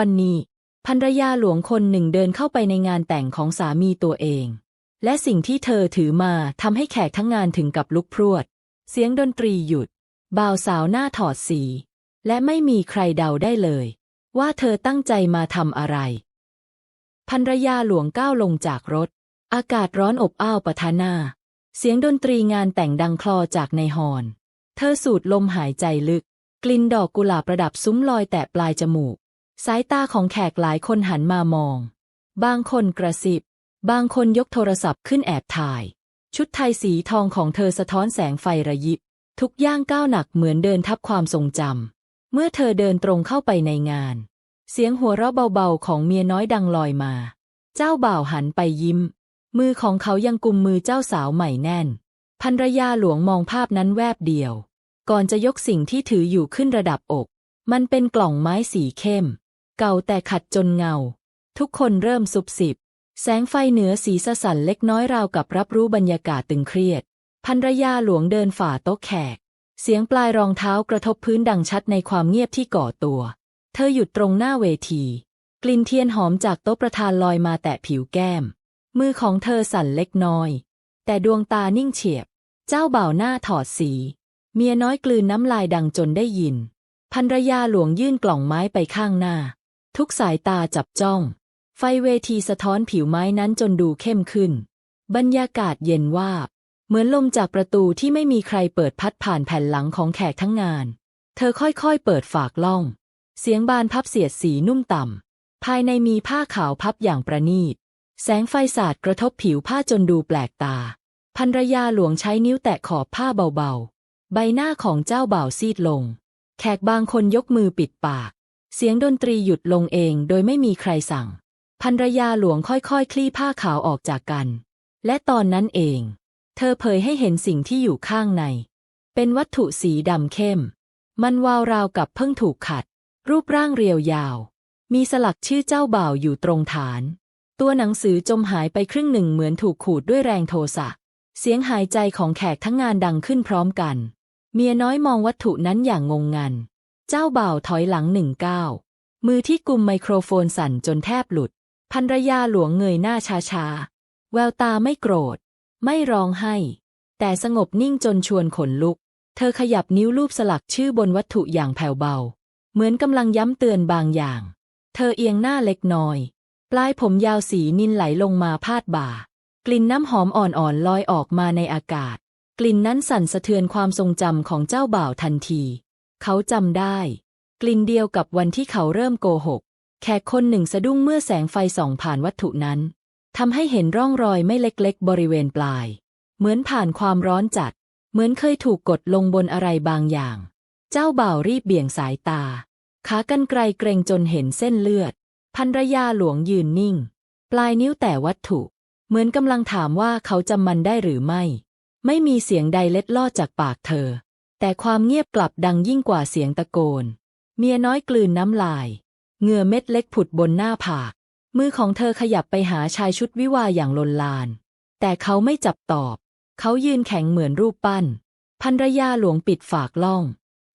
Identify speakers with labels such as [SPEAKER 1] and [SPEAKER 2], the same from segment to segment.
[SPEAKER 1] วันนี้ภรรยาหลวงคนหนึ่งเดินเข้าไปในงานแต่งของสามีตัวเอง และสิ่งที่เธอถือมาทำให้แขกทั้งงานถึงกับลุกพรวด เสียงดนตรีหยุด บ่าวสาวหน้าถอดสี และไม่มีใครเดาได้เลย ว่าเธอตั้งใจมาทำอะไรภรรยาหลวงก้าวลงจากรถ อากาศร้อนอบอ้าวปะทะหน้า เสียงดนตรีงานแต่งดังคลอจากในฮอน เธอสูดลมหายใจลึก กลิ่นดอกกุหลาบประดับซุ้มลอยแตะปลายจมูก สายตาของแขกหลายคนหันมามอง บางคนกระซิบ บางคนยกโทรศัพท์ขึ้นแอบถ่าย ชุดไทยสีทองของเธอสะท้อนแสงไฟระยิบ ทุกย่างก้าวหนักเหมือนเดินทับความทรงจำ เมื่อเธอเดินตรงเข้าไปในงาน เสียงหัวเราะเบาๆของเมียน้อยดังลอยมา เจ้าบ่าวหันไปยิ้ม มือของเขายังกุมมือเจ้าสาวใหม่แน่น ภรรยาหลวงมองภาพนั้นแวบเดียว ก่อนจะยกสิ่งที่ถืออยู่ขึ้นระดับอก มันเป็นกล่องไม้สีเข้ม เก่าแต่ขัดจนเงา ทุกคนเริ่มสุบสิบ แสงไฟเหนือสีสสันเล็กน้อยราวกับรับรู้บรรยากาศตึงเครียดภรรยาหลวงเดินฝ่าโต๊ะแขก เสียงปลายรองเท้ากระทบพื้นดังชัดในความเงียบที่ก่อตัว เธอหยุดตรงหน้าเวที กลิ่นเทียนหอมจากโต๊ะประธานลอยมาแตะผิวแก้ม มือของเธอสั่นเล็กน้อย แต่ดวงตานิ่งเฉียบ เจ้าบ่าวหน้าถอดสี เมียน้อยกลืนน้ำลายดังจนได้ยินภรรยาหลวงยื่นกล่องไม้ไปข้างหน้า ทุกสายตาจับจ้อง ไฟเวทีสะท้อนผิวไม้นั้นจนดูเข้มขึ้น บรรยากาศเย็นวาเหมือนลมจากประตูที่ไม่มีใครเปิดพัดผ่านแผ่นหลังของแขกทั้งงาน เธอค่อยๆ เปิดฝากล่อง เสียงบานพับเสียดสีนุ่มต่ำ ภายในมีผ้าขาวพับอย่างประณีต แสงไฟสาดกระทบผิวผ้าจนดูแปลกตาภรรยาหลวงใช้นิ้วแตะขอบผ้าเบาๆ ใบหน้าของเจ้าบ่าวซีดลง แขกบางคนยกมือปิดปาก เสียงดนตรีหยุดลงเองโดยไม่มีใครสั่งภรรยาหลวงค่อยๆคลี่ผ้าขาวออกจากกัน และตอนนั้นเอง เธอเผยให้เห็นสิ่งที่อยู่ข้างใน เป็นวัตถุสีดำเข้ม มันวาวราวกับเพิ่งถูกขัด รูปร่างเรียวยาว มีสลักชื่อเจ้าบ่าวอยู่ตรงฐาน ตัวหนังสือจมหายไปครึ่งหนึ่งเหมือนถูกขูดด้วยแรงโทสะ เสียงหายใจของแขกทั้งงานดังขึ้นพร้อมกัน เมียน้อยมองวัตถุนั้นอย่างงงงัน เจ้าบ่าวถอยหลังหนึ่งก้าวมือที่กุมไมโครโฟนสั่นจนแทบหลุดภรรยาหลวงเงยหน้าช้าแววตาไม่โกรธ ไม่ร้องไห้ แต่สงบนิ่งจนชวนขนลุก เธอขยับนิ้วรูปสลักชื่อบนวัตถุอย่างแผ่วเบา เหมือนกำลังย้ำเตือนบางอย่าง เธอเอียงหน้าเล็กน้อย ปลายผมยาวสีนินไหลลงมาพาดบ่า กลิ่นน้ำหอมอ่อนๆลอยออกมาในอากาศ กลิ่นนั้นสั่นสะเทือนความทรงจำของเจ้าบ่าวทันที เขาจำได้ กลิ่นเดียวกับวันที่เขาเริ่มโกหก แขกคนหนึ่งสะดุ้งเมื่อแสงไฟส่องผ่านวัตถุนั้นทำให้เห็นร่องรอยไม่เล็กๆ บริเวณปลาย เหมือนผ่านความร้อนจัด เหมือนเคยถูกกดลงบนอะไรบางอย่าง เจ้าบ่าวรีบเบี่ยงสายตา ขากรรไกรเกรงจนเห็นเส้นเลือดภรรยาหลวงยืนนิ่ง ปลายนิ้วแต่วัตถุ เหมือนกำลังถามว่าเขาจำมันได้หรือไม่ ไม่มีเสียงใดเล็ดลอดจากปากเธอ แต่ความเงียบกลับดังยิ่งกว่าเสียงตะโกน เมียน้อยกลืนน้ำลาย เหงื่อเม็ดเล็กผุดบนหน้าผาก มือของเธอขยับไปหาชายชุดวิวาอย่างลนลาน แต่เขาไม่จับตอบ เขายืนแข็งเหมือนรูปปั้นภรรยาหลวงปิดฝากล่อง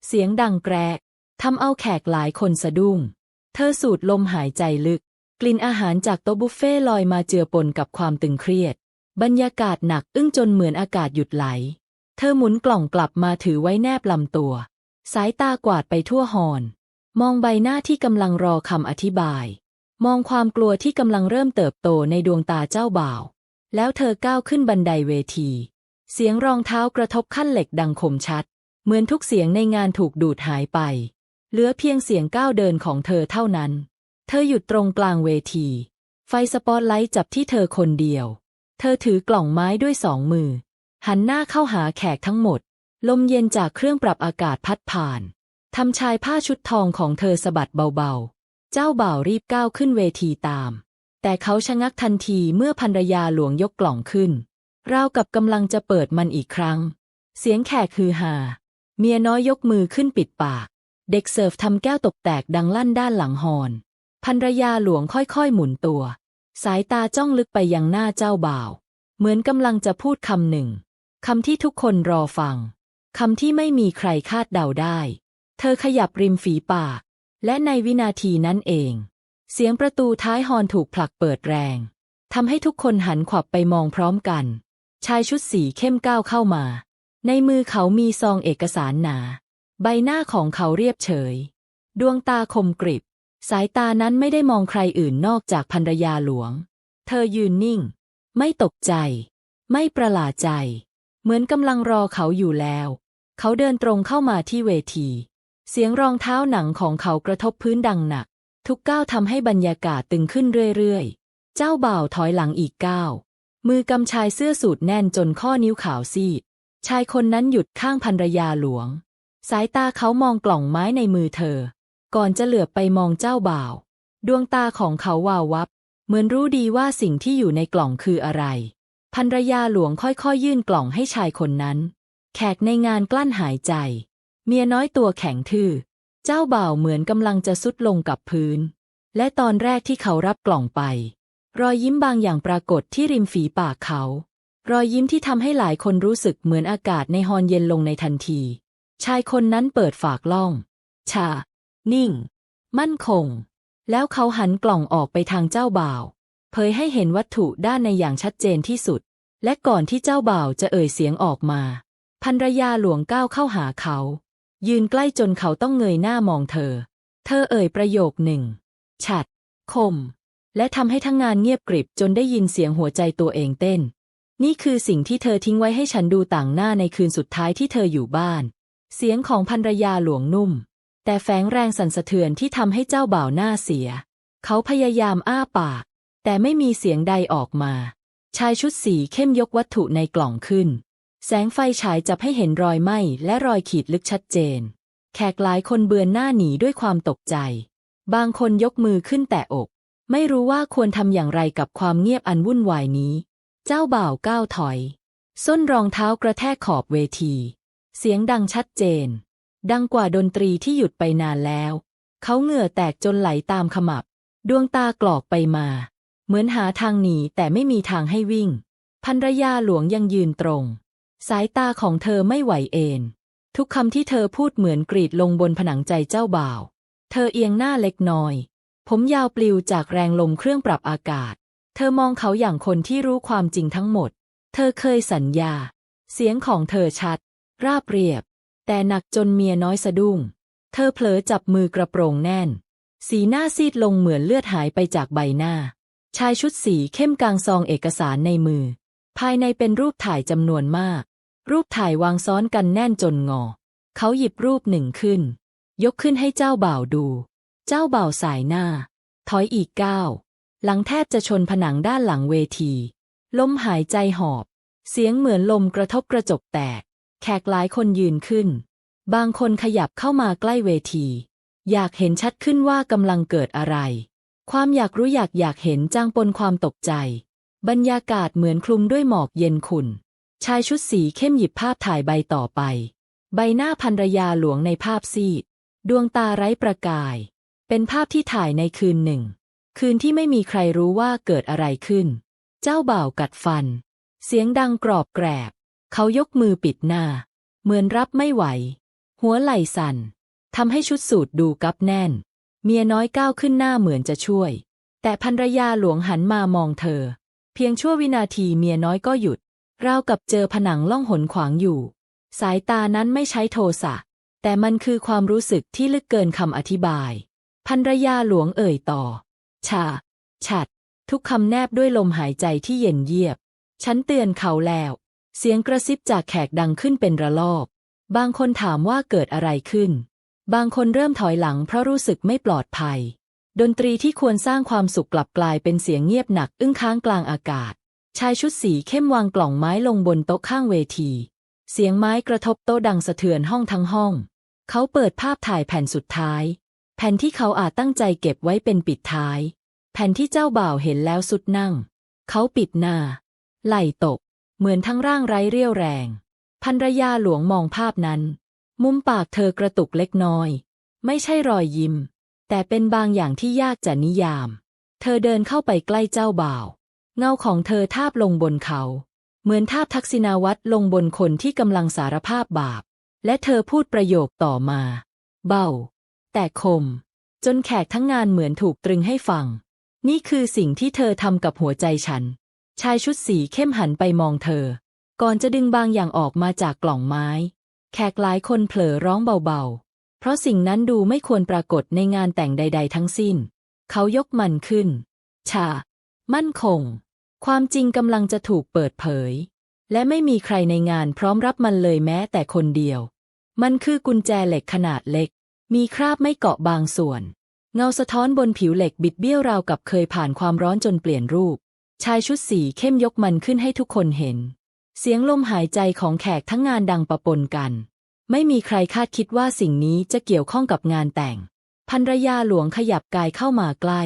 [SPEAKER 1] เสียงดังแกรกทำเอาแขกหลายคนสะดุ้ง เธอสูดลมหายใจลึก กลิ่นอาหารจากโต๊ะบุฟเฟ่ลอยมาเจือปนกับความตึงเครียด บรรยากาศหนักอึ้งจนเหมือนอากาศหยุดไหล เธอหมุนกล่องกลับมาถือไว้แนบลำตัว สายตากวาดไปทั่วหอน มองใบหน้าที่กำลังรอคำอธิบาย มองความกลัวที่กำลังเริ่มเติบโตในดวงตาเจ้าบ่าว แล้วเธอก้าวขึ้นบันไดเวที เสียงรองเท้ากระทบขั้นเหล็กดังคมชัด เหมือนทุกเสียงในงานถูกดูดหายไป เหลือเพียงเสียงก้าวเดินของเธอเท่านั้น เธอหยุดตรงกลางเวที ไฟสปอตไลท์จับที่เธอคนเดียว เธอถือกล่องไม้ด้วยสองมือ หันหน้าเข้าหาแขกทั้งหมด ลมเย็นจากเครื่องปรับอากาศพัดผ่านทำชายผ้าชุดทองของเธอสะบัดเบาๆ เจ้าบ่าวรีบก้าวขึ้นเวทีตาม แต่เขาชะงักทันทีเมื่อภรรยาหลวงยกกล่องขึ้น ราวกับกำลังจะเปิดมันอีกครั้ง เสียงแขกฮือฮาเมียน้อยยกมือขึ้นปิดปาก เด็กเสิร์ฟทำแก้วตกแตกดังลั่นด้านหลังฮอนภรรยาหลวงค่อยๆหมุนตัว สายตาจ้องลึกไปยังหน้าเจ้าบ่าว เหมือนกำลังจะพูดคำหนึ่ง คำที่ทุกคนรอฟัง คำที่ไม่มีใครคาดเดาได้ เธอขยับริมฝีปาก และในวินาทีนั้นเอง เสียงประตูท้ายฮอนถูกผลักเปิดแรงทำให้ทุกคนหันขวับไปมองพร้อมกัน ชายชุดสีเข้มก้าวเข้ามา ในมือเขามีซองเอกสารหนา ใบหน้าของเขาเรียบเฉย ดวงตาคมกริบ สายตานั้นไม่ได้มองใครอื่นนอกจากภรรยาหลวง เธอยืนนิ่ง ไม่ตกใจ ไม่ประหลาดใจ เหมือนกำลังรอเขาอยู่แล้ว เขาเดินตรงเข้ามาที่เวที เสียงรองเท้าหนังของเขากระทบพื้นดังหนัก ทุกก้าวทำให้บรรยากาศตึงขึ้นเรื่อยๆ เจ้าบ่าวถอยหลังอีกก้าว มือกำชายเสื้อสูทแน่นจนข้อนิ้วขาวซีด ชายคนนั้นหยุดข้างภรรยาหลวง สายตาเขามองกล่องไม้ในมือเธอ ก่อนจะเหลือบไปมองเจ้าบ่าว ดวงตาของเขาวาววับ เหมือนรู้ดีว่าสิ่งที่อยู่ในกล่องคืออะไร ภรรยาหลวงค่อยๆ ยื่นกล่องให้ชายคนนั้น แขกในงานกลั้นหายใจ เมียน้อยตัวแข็งทื่อ เจ้าบ่าวเหมือนกำลังจะสุดลงกับพื้น และตอนแรกที่เขารับกล่องไป รอยยิ้มบางอย่างปรากฏที่ริมฝีปากเขา รอยยิ้มที่ทำให้หลายคนรู้สึกเหมือนอากาศในฮอนเย็นลงในทันที ชายคนนั้นเปิดฝากล่อง ชา นิ่ง มั่นคง แล้วเขาหันกล่องออกไปทางเจ้าบ่าว เผยให้เห็นวัตถุด้านในอย่างชัดเจนที่สุด และก่อนที่เจ้าบ่าวจะเอ่ยเสียงออกมาภรรยาหลวงก้าวเข้าหาเขา ยืนใกล้จนเขาต้องเงยหน้ามองเธอ เธอเอ่ยประโยคหนึ่ง ฉัด คม และทำให้ทั้งงานเงียบกริบจนได้ยินเสียงหัวใจตัวเองเต้น นี่คือสิ่งที่เธอทิ้งไว้ให้ฉันดูต่างหน้าในคืนสุดท้ายที่เธออยู่บ้าน เสียงของภรรยาหลวงนุ่ม แต่แฝงแรงสั่นสะเทือนที่ทำให้เจ้าบ่าวหน้าเสีย เขาพยายามอ้าปาก แต่ไม่มีเสียงใดออกมา ชายชุดสีเข้มยกวัตถุในกล่องขึ้น แสงไฟฉายจับให้เห็นรอยไหม้และรอยขีดลึกชัดเจน แขกหลายคนเบือนหน้าหนีด้วยความตกใจ บางคนยกมือขึ้นแต่อก ไม่รู้ว่าควรทำอย่างไรกับความเงียบอันวุ่นวายนี้ เจ้าบ่าวก้าวถอย ส้นรองเท้ากระแทกขอบเวที เสียงดังชัดเจน ดังกว่าดนตรีที่หยุดไปนานแล้ว เขาเหงื่อแตกจนไหลตามขมับ ดวงตากรอกไปมา เหมือนหาทางหนีแต่ไม่มีทางให้วิ่งภรรยาหลวงยังยืนตรง สายตาของเธอไม่ไหวเอนทุกคำที่เธอพูดเหมือนกรีดลงบนผนังใจเจ้าบ่าว เธอเอียงหน้าเล็กน้อย ผมยาวปลิวจากแรงลมเครื่องปรับอากาศ เธอมองเขาอย่างคนที่รู้ความจริงทั้งหมด เธอเคยสัญญา เสียงของเธอชัด ราบเรียบ แต่หนักจนเมียน้อยสะดุ้ง เธอเผลอจับมือกระโปรงแน่น สีหน้าซีดลงเหมือนเลือดหายไปจากใบหน้า ชายชุดสีเข้มกลางซองเอกสารในมือ ภายในเป็นรูปถ่ายจำนวนมาก รูปถ่ายวางซ้อนกันแน่นจนงอ เขาหยิบรูปหนึ่งขึ้น ยกขึ้นให้เจ้าบ่าวดู เจ้าบ่าวสายหน้า ถอยอีกก้าว หลังแทบจะชนผนังด้านหลังเวที ลมหายใจหอบ เสียงเหมือนลมกระทบกระจกแตก แขกหลายคนยืนขึ้น บางคนขยับเข้ามาใกล้เวที อยากเห็นชัดขึ้นว่ากำลังเกิดอะไร ความอยากรู้อยากอยากเห็นจางปนความตกใจ บรรยากาศเหมือนคลุมด้วยหมอกเย็นขุ่น ชายชุดสีเข้มหยิบภาพถ่ายใบต่อไป ใบหน้าภรรยาหลวงในภาพซีด ดวงตาไร้ประกาย เป็นภาพที่ถ่ายในคืนหนึ่ง คืนที่ไม่มีใครรู้ว่าเกิดอะไรขึ้น เจ้าบ่าวกัดฟัน เสียงดังกรอบแกรบ เขายกมือปิดหน้า เหมือนรับไม่ไหว หัวไหล่สั่นทำให้ชุดสูทดูกับแน่น เมียน้อยก้าวขึ้นหน้าเหมือนจะช่วย แต่ภรรยาหลวงหันมามองเธอ เพียงชั่ววินาทีเมียน้อยก็หยุดราวกับเจอผนังล่องหนขวางอยู่ สายตานั้นไม่ใช้โทสะ แต่มันคือความรู้สึกที่ลึกเกินคำอธิบายภรรยาหลวงเอ่ยต่อ ชา ฉัด ทุกคำแนบด้วยลมหายใจที่เย็นเยียบ ฉันเตือนเขาแล้ว เสียงกระซิบจากแขกดังขึ้นเป็นระลอก บางคนถามว่าเกิดอะไรขึ้น บางคนเริ่มถอยหลังเพราะรู้สึกไม่ปลอดภัย ดนตรีที่ควรสร้างความสุขกลับกลายเป็นเสียงเงียบหนักอึ้งค้างกลางอากาศ ชายชุดสีเข้มวางกล่องไม้ลงบนโต๊ะข้างเวที เสียงไม้กระทบโต๊ะดังสะเทือนห้องทั้งห้อง เขาเปิดภาพถ่ายแผ่นสุดท้าย แผ่นที่เขาอาจตั้งใจเก็บไว้เป็นปิดท้าย แผ่นที่เจ้าบ่าวเห็นแล้วสุดนั่ง เขาปิดหน้า ไหล่ตก เหมือนทั้งร่างไร้เรี่ยวแรงภรรยาหลวงมองภาพนั้น มุมปากเธอกระตุกเล็กน้อย ไม่ใช่รอยยิ้ม แต่เป็นบางอย่างที่ยากจะนิยาม เธอเดินเข้าไปใกล้เจ้าบ่าว เงาของเธอทาบลงบนเขา เหมือนทาบทักษิณาวัตรลงบนคนที่กำลังสารภาพบาป และเธอพูดประโยคต่อมา เบา แต่คม จนแขกทั้งงานเหมือนถูกตรึงให้ฟัง นี่คือสิ่งที่เธอทำกับหัวใจฉัน ชายชุดสีเข้มหันไปมองเธอ ก่อนจะดึงบางอย่างออกมาจากกล่องไม้ แขกหลายคนเผลอร้องเบาๆ เพราะสิ่งนั้นดูไม่ควรปรากฏในงานแต่งใด ๆ ทั้งสิ้น เขายกมันขึ้น ชา มั่นคง ความจริงกำลังจะถูกเปิดเผย และไม่มีใครในงานพร้อมรับมันเลยแม้แต่คนเดียว มันคือกุญแจเหล็กขนาดเล็ก มีคราบไม่เกาะบางส่วน เงาสะท้อนบนผิวเหล็กบิดเบี้ยวราวกับเคยผ่านความร้อนจนเปลี่ยนรูป ชายชุดสีเข้มยกมันขึ้นให้ทุกคนเห็น เสียงลมหายใจของแขกทั้งงานดังประปนกัน ไม่มีใครคาดคิดว่าสิ่งนี้จะเกี่ยวข้องกับงานแต่งภรรยาหลวงขยับกายเข้ามาใกล้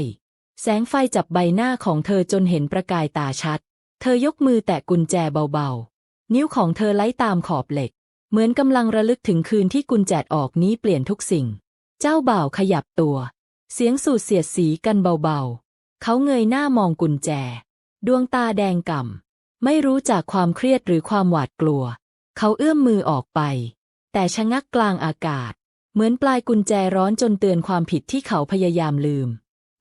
[SPEAKER 1] แสงไฟจับใบหน้าของเธอจนเห็นประกายตาชัด เธอยกมือแตะกุญแจเบาๆ นิ้วของเธอไล่ตามขอบเหล็ก เหมือนกำลังระลึกถึงคืนที่กุญแจออกนี้เปลี่ยนทุกสิ่ง เจ้าบ่าวขยับตัว เสียงสูดเสียดสีกันเบาๆ เขาเงยหน้ามองกุญแจ ดวงตาแดงก่ำ ไม่รู้จากความเครียดหรือความหวาดกลัว เขาเอื้อมมือออกไป แต่ชะงักกลางอากาศ เหมือนปลายกุญแจร้อนจนเตือนความผิดที่เขาพยายามลืม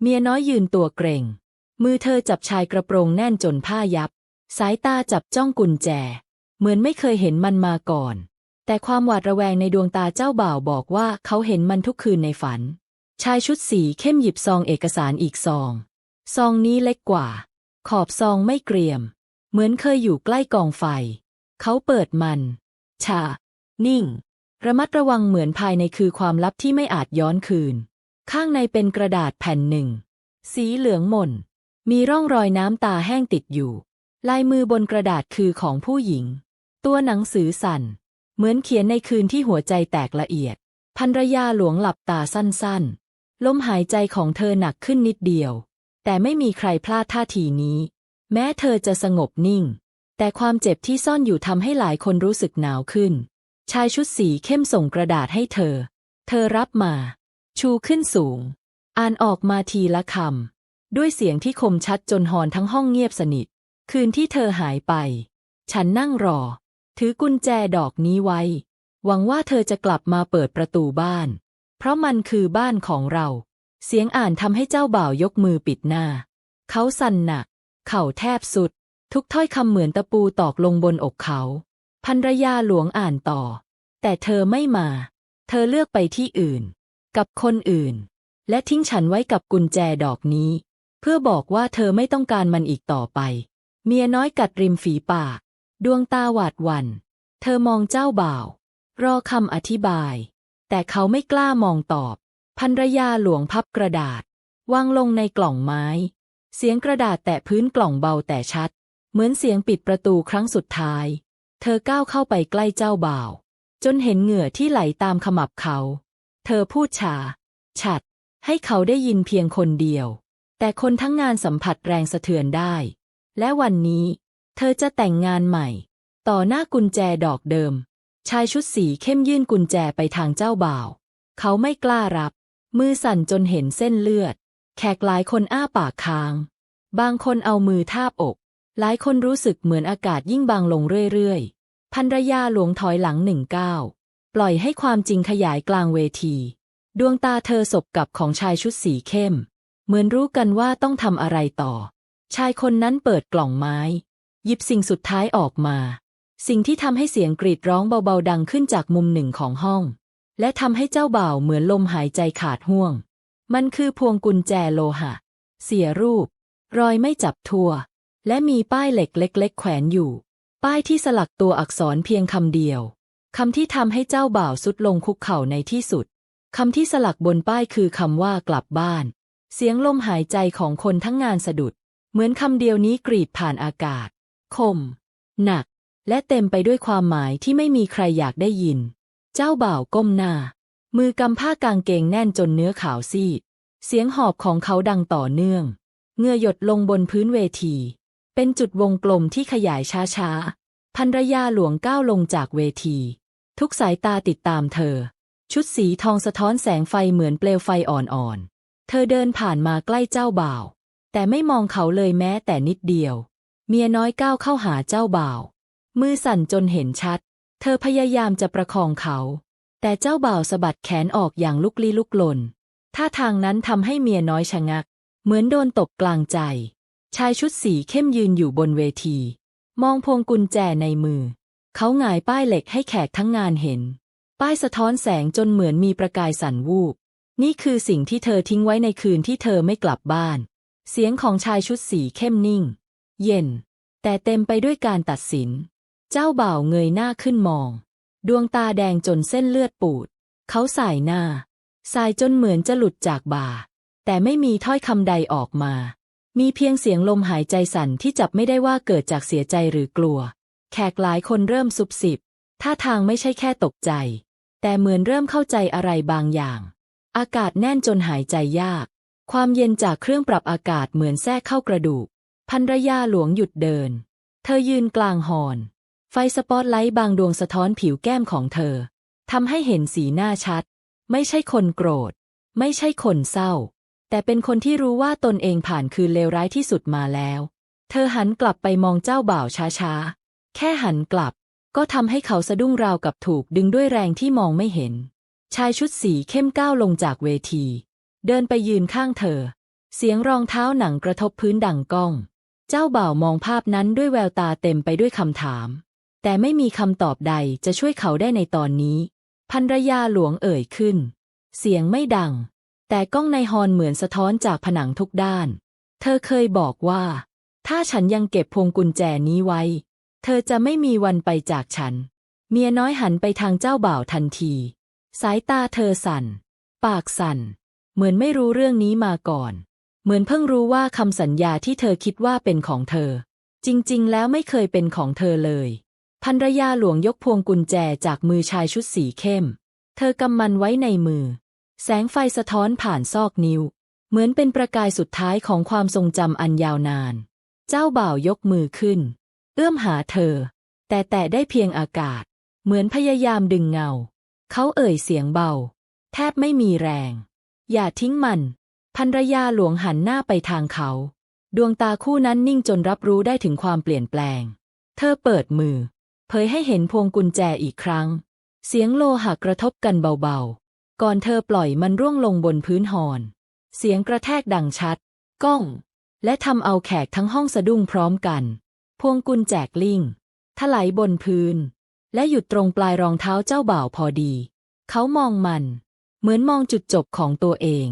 [SPEAKER 1] เมียน้อยยืนตัวเกรงมือเธอจับชายกระโปรงแน่นจนผ้ายับ สายตาจับจ้องกุญแจ เหมือนไม่เคยเห็นมันมาก่อน แต่ความหวาดระแวงในดวงตาเจ้าบ่าวบอกว่าเขาเห็นมันทุกคืนในฝัน ชายชุดสีเข้มหยิบซองเอกสารอีกซอง ซองนี้เล็กกว่า ขอบซองไม่เกรียม เหมือนเคยอยู่ใกล้กองไฟ เขาเปิดมัน ชา นิ่ง ระมัดระวังเหมือนภายในคือความลับที่ไม่อาจย้อนคืน ข้างในเป็นกระดาษแผ่นหนึ่ง สีเหลืองหม่น มีร่องรอยน้ำตาแห้งติดอยู่ ลายมือบนกระดาษคือของผู้หญิง ตัวหนังสือสั่น เหมือนเขียนในคืนที่หัวใจแตกละเอียดภรรยาหลวงหลับตาสั้นๆ ลมหายใจของเธอหนักขึ้นนิดเดียว แต่ไม่มีใครพลาดท่าทีนี้ แม้เธอจะสงบนิ่ง แต่ความเจ็บที่ซ่อนอยู่ทำให้หลายคนรู้สึกหนาวขึ้น ชายชุดสีเข้มส่งกระดาษให้เธอ เธอรับมา ชูขึ้นสูง อ่านออกมาทีละคำ ด้วยเสียงที่คมชัดจนหอนทั้งห้องเงียบสนิท คืนที่เธอหายไป ฉันนั่งรอ ถือกุญแจดอกนี้ไว้ หวังว่าเธอจะกลับมาเปิดประตูบ้าน เพราะมันคือบ้านของเรา เสียงอ่านทำให้เจ้าบ่าวยกมือปิดหน้า เขาสั่นหนัก เข่าแทบสุด ทุกถ้อยคำเหมือนตะปูตอกลงบนอกเขาภรรยาหลวงอ่านต่อ แต่เธอไม่มา เธอเลือกไปที่อื่น กับคนอื่น และทิ้งฉันไว้กับกุญแจดอกนี้ เพื่อบอกว่าเธอไม่ต้องการมันอีกต่อไป เมียน้อยกัดริมฝีปาก ดวงตาหวาดวัน่นเธอมองเจ้าบ่าว รอคำอธิบาย แต่เขาไม่กล้ามองตอบภรรยาหลวงพับกระดาษ วางลงในกล่องไม้ เสียงกระดาษแตะพื้นกล่องเบาแต่ชัด เหมือนเสียงปิดประตูครั้งสุดท้าย เธอก้าวเข้าไปใกล้เจ้าบ่าว จนเห็นเหงื่อที่ไหลตามขมับเขา เธอพูดช้าฉัด ให้เขาได้ยินเพียงคนเดียว แต่คนทั้งงานสัมผัสแรงสะเทือนได้ และวันนี้ เธอจะแต่งงานใหม่ ต่อหน้ากุญแจดอกเดิม ชายชุดสีเข้มยื่นกุญแจไปทางเจ้าบ่าว เขาไม่กล้ารับ มือสั่นจนเห็นเส้นเลือด แขกหลายคนอ้าปากค้าง บางคนเอามือทาบอก หลายคนรู้สึกเหมือนอากาศยิ่งบางลงเรื่อยๆภรรยาหลวงถอยหลังหนึ่งก้าวปล่อยให้ความจริงขยายกลางเวที ดวงตาเธอสบกับของชายชุดสีเข้ม เหมือนรู้กันว่าต้องทำอะไรต่อ ชายคนนั้นเปิดกล่องไม้ หยิบสิ่งสุดท้ายออกมา สิ่งที่ทำให้เสียงกรีดร้องเบาๆดังขึ้นจากมุมหนึ่งของห้อง และทำให้เจ้าบ่าวเหมือนลมหายใจขาดห่วง มันคือพวงกุญแจโลหะ เสียรูป รอยไม่จับทั่ว และมีป้ายเหล็กเล็ก ๆ แขวนอยู่ ป้ายที่สลักตัวอักษรเพียงคำเดียวคำที่ทำให้เจ้าบ่าวสุดลงคุกเข่าในที่สุดคำที่สลักบนป้ายคือคำว่ากลับบ้าน เสียงลมหายใจของคนทั้งงานสะดุด เหมือนคำเดียวนี้กรีดผ่านอากาศ คม หนัก และเต็มไปด้วยความหมายที่ไม่มีใครอยากได้ยิน เจ้าบ่าวก้มหน้า มือกำผ้ากางเกงแน่นจนเนื้อขาวซีด เสียงหอบของเขาดังต่อเนื่อง เงื่อหยดลงบนพื้นเวที เป็นจุดวงกลมที่ขยายช้าๆภรรยาหลวงก้าวลงจากเวที ทุกสายตาติดตามเธอ ชุดสีทองสะท้อนแสงไฟเหมือนเปลวไฟอ่อนๆ เธอเดินผ่านมาใกล้เจ้าบ่าว แต่ไม่มองเขาเลยแม้แต่นิดเดียว เมียน้อยก้าวเข้าหาเจ้าบ่าว มือสั่นจนเห็นชัด เธอพยายามจะประคองเขา แต่เจ้าบ่าวสะบัดแขนออกอย่างลุกลี้ลุกลน ท่าทางนั้นทำให้เมียน้อยชะงัก เหมือนโดนตบกลางใจ ชายชุดสีเข้มยืนอยู่บนเวที มองพวงกุญแจในมือ เขาหงายป้ายเหล็กให้แขกทั้งงานเห็น ป้ายสะท้อนแสงจนเหมือนมีประกายสั่นวูบ นี่คือสิ่งที่เธอทิ้งไว้ในคืนที่เธอไม่กลับบ้าน เสียงของชายชุดสีเข้มนิ่ง เย็น แต่เต็มไปด้วยการตัดสิน เจ้าบ่าวเงยหน้าขึ้นมอง ดวงตาแดงจนเส้นเลือดปูด เขาสายหน้า สายจนเหมือนจะหลุดจากบ่า แต่ไม่มีถ้อยคำใดออกมา มีเพียงเสียงลมหายใจสั่นที่จับไม่ได้ว่าเกิดจากเสียใจหรือกลัว แขกหลายคนเริ่มสุบสิบ ท่าทางไม่ใช่แค่ตกใจ แต่เหมือนเริ่มเข้าใจอะไรบางอย่าง อากาศแน่นจนหายใจยาก ความเย็นจากเครื่องปรับอากาศเหมือนแทรกเข้ากระดูกภรรยาหลวงหยุดเดิน เธอยืนกลางหอน ไฟสปอตไลท์บางดวงสะท้อนผิวแก้มของเธอทำให้เห็นสีหน้าชัด ไม่ใช่คนโกรธ ไม่ใช่คนเศร้า แต่เป็นคนที่รู้ว่าตนเองผ่านคืนเลวร้ายที่สุดมาแล้ว เธอหันกลับไปมองเจ้าบ่าวช้าๆ แค่หันกลับ ก็ทำให้เขาสะดุ้งราวกับถูกดึงด้วยแรงที่มองไม่เห็น ชายชุดสีเข้มก้าวลงจากเวที เดินไปยืนข้างเธอ เสียงรองเท้าหนังกระทบพื้นดังก้อง เจ้าบ่าวมองภาพนั้นด้วยแววตาเต็มไปด้วยคำถาม แต่ไม่มีคำตอบใดจะช่วยเขาได้ในตอนนี้ภรรยาหลวงเอ่ยขึ้น เสียงไม่ดัง แต่กล้องในฮอนเหมือนสะท้อนจากผนังทุกด้าน เธอเคยบอกว่า ถ้าฉันยังเก็บพวงกุญแจนี้ไว้ เธอจะไม่มีวันไปจากฉัน เมียน้อยหันไปทางเจ้าบ่าวทันที สายตาเธอสั่น ปากสั่น เหมือนไม่รู้เรื่องนี้มาก่อน เหมือนเพิ่งรู้ว่าคำสัญญาที่เธอคิดว่าเป็นของเธอ จริง ๆ แล้วไม่เคยเป็นของเธอเลย ภรรยาหลวงยกพวงกุญแจจากมือชายชุดสีเข้ม เธอกำมันไว้ในมือ แสงไฟสะท้อนผ่านซอกนิ้ว เหมือนเป็นประกายสุดท้ายของความทรงจำอันยาวนาน เจ้าบ่าวยกมือขึ้น เอื้อมหาเธอ แต่แตะได้เพียงอากาศ เหมือนพยายามดึงเงา เขาเอ่ยเสียงเบา แทบไม่มีแรง อย่าทิ้งมันภรรยาหลวงหันหน้าไปทางเขา ดวงตาคู่นั้นนิ่งจนรับรู้ได้ถึงความเปลี่ยนแปลง เธอเปิดมือ ผยให้เห็นพวงกุญแจอีกครั้ง เสียงโลหะกระทบกันเบาๆ ก่อนเธอปล่อยมันร่วงลงบนพื้นหอน เสียงกระแทกดังชัด ก้อง และทำเอาแขกทั้งห้องสะดุ้งพร้อมกัน พวงกุญแจกลิ้งถลายบนพื้น และหยุดตรงปลายรองเท้าเจ้าบ่าวพอดี เขามองมัน เหมือนมองจุดจบของตัวเอง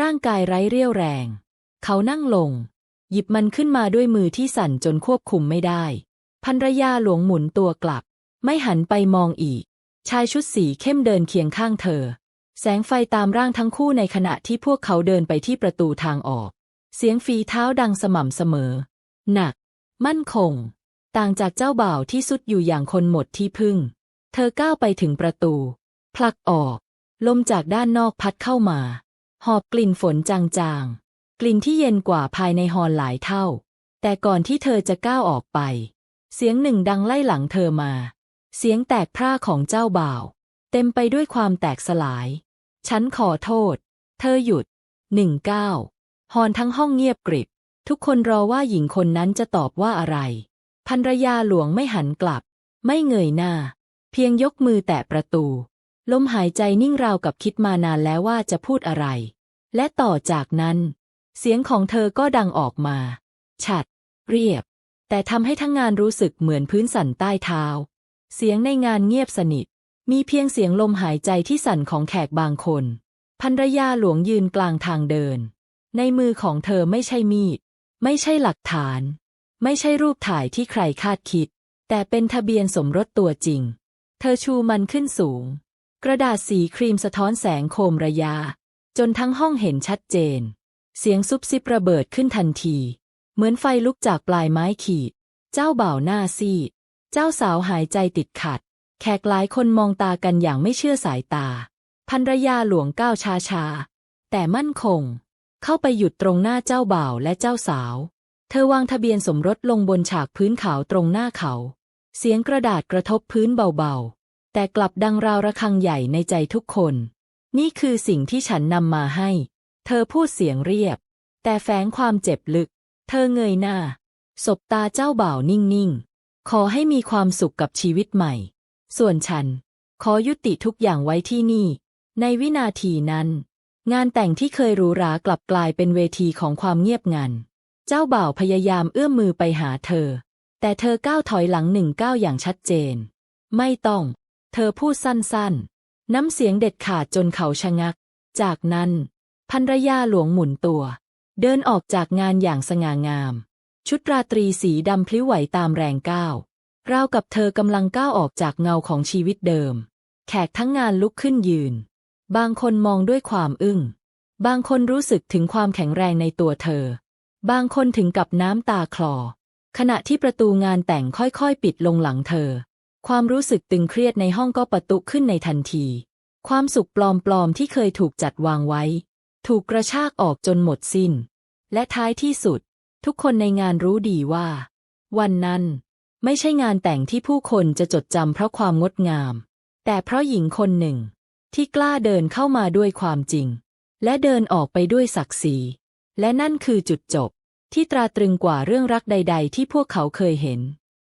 [SPEAKER 1] ร่างกายไร้เรี่ยวแรง เขานั่งลง หยิบมันขึ้นมาด้วยมือที่สั่นจนควบคุมไม่ได้ ภรรยาหลวงหมุนตัวกลับ ไม่หันไปมองอีก ชายชุดสีเข้มเดินเคียงข้างเธอ แสงไฟตามร่างทั้งคู่ในขณะที่พวกเขาเดินไปที่ประตูทางออก เสียงฝีเท้าดังสม่ำเสมอ หนัก มั่นคง ต่างจากเจ้าบ่าวที่สุดอยู่อย่างคนหมดที่พึ่ง เธอก้าวไปถึงประตู ผลักออก ลมจากด้านนอกพัดเข้ามา หอบกลิ่นฝนจางๆ กลิ่นที่เย็นกว่าภายในฮอลหลายเท่า แต่ก่อนที่เธอจะก้าวออกไป เสียงหนึ่งดังไล่หลังเธอมา เสียงแตกพร่าของเจ้าบ่าว เต็มไปด้วยความแตกสลาย ฉันขอโทษ เธอหยุดหนึ่งเก้าฮอนทั้งห้องเงียบกริบ ทุกคนรอว่าหญิงคนนั้นจะตอบว่าอะไรภรรยาหลวงไม่หันกลับ ไม่เงยหน้า เพียงยกมือแตะประตู ลมหายใจนิ่งราวกับคิดมานานแล้วว่าจะพูดอะไร และต่อจากนั้น เสียงของเธอก็ดังออกมา ฉัด เรียบ แต่ทำให้ทั้งงานรู้สึกเหมือนพื้นสั่นใต้เท้า เสียงในงานเงียบสนิท มีเพียงเสียงลมหายใจที่สั่นของแขกบางคนภรรยาหลวงยืนกลางทางเดิน ในมือของเธอไม่ใช่มีด ไม่ใช่หลักฐาน ไม่ใช่รูปถ่ายที่ใครคาดคิด แต่เป็นทะเบียนสมรสตัวจริง เธอชูมันขึ้นสูง กระดาษสีครีมสะท้อนแสงโคมระยา จนทั้งห้องเห็นชัดเจน เสียงซุบซิบระเบิดขึ้นทันที เหมือนไฟลุกจากปลายไม้ขีด เจ้าบ่าวหน้าซีด เจ้าสาวหายใจติดขัด แขกหลายคนมองตากันอย่างไม่เชื่อสายตาภรรยาหลวงก้าวช้าชา แต่มั่นคง เข้าไปหยุดตรงหน้าเจ้าบ่าวและเจ้าสาว เธอวางทะเบียนสมรสลงบนฉากพื้นขาวตรงหน้าเขา เสียงกระดาษกระทบพื้นเบาๆ แต่กลับดังราวระฆังใหญ่ในใจทุกคน นี่คือสิ่งที่ฉันนำมาให้ เธอพูดเสียงเรียบ แต่แฝงความเจ็บลึก เธอเงยหน้า สบตาเจ้าบ่าวนิ่งๆ ขอให้มีความสุขกับชีวิตใหม่ ส่วนฉัน ขอยุติทุกอย่างไว้ที่นี่ ในวินาทีนั้น งานแต่งที่เคยหรูหรากลับกลายเป็นเวทีของความเงียบงัน เจ้าบ่าวพยายามเอื้อมมือไปหาเธอ แต่เธอก้าวถอยหลังหนึ่งก้าวอย่างชัดเจน ไม่ต้อง เธอพูดสั้นๆ น้ำเสียงเด็ดขาดจนเขาชะงัก จากนั้นภรรยาหลวงหมุนตัว เดินออกจากงานอย่างสง่างาม ชุดราตรีสีดำพลิ้วไหวตามแรงก้าวราวกับเธอกำลังก้าวออกจากเงาของชีวิตเดิม แขกทั้งงานลุกขึ้นยืน บางคนมองด้วยความอึ้ง บางคนรู้สึกถึงความแข็งแรงในตัวเธอ บางคนถึงกับน้ำตาคลอ ขณะที่ประตูงานแต่งค่อยๆ ปิดลงหลังเธอ ความรู้สึกตึงเครียดในห้องก็ประตุขึ้นในทันที ความสุขปลอมๆที่เคยถูกจัดวางไว้ ถูกกระชากออกจนหมดสิ้น และท้ายที่สุด ทุกคนในงานรู้ดีว่า วันนั้นไม่ใช่งานแต่งที่ผู้คนจะจดจำเพราะความงดงาม แต่เพราะหญิงคนหนึ่ง ที่กล้าเดินเข้ามาด้วยความจริง และเดินออกไปด้วยศักดิ์ศรี และนั่นคือจุดจบที่ตราตรึงกว่าเรื่องรักใด ๆ ที่พวกเขาเคยเห็น